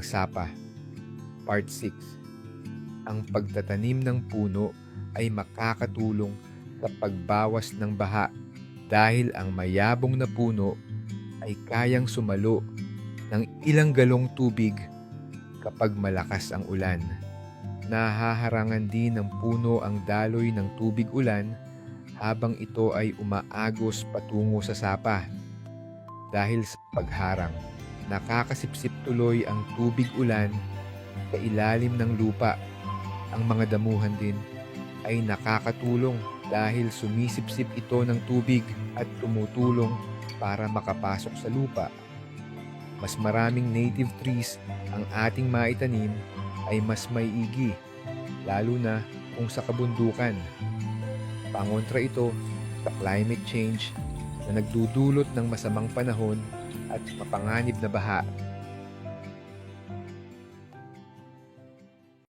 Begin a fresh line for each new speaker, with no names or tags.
Ang Sapa Part 6 Ang pagtatanim ng puno ay makakatulong sa pagbawas ng baha dahil ang mayabong na puno ay kayang sumalo ng ilang galong tubig kapag malakas ang ulan. Nahaharangan din ng puno ang daloy ng tubig ulan habang ito ay umaagos patungo sa sapa. Dahil sa pagharang, nakakasipsip tuloy ang tubig ulan sa ilalim ng lupa. Ang mga damuhan din ay nakakatulong dahil sumisipsip ito ng tubig at tumutulong para makapasok sa lupa. Mas maraming native trees ang ating maitanim ay mas maiigi, lalo na kung sa kabundukan. Pangontra ito sa climate change na nagdudulot ng masamang panahon at mapanganib na baha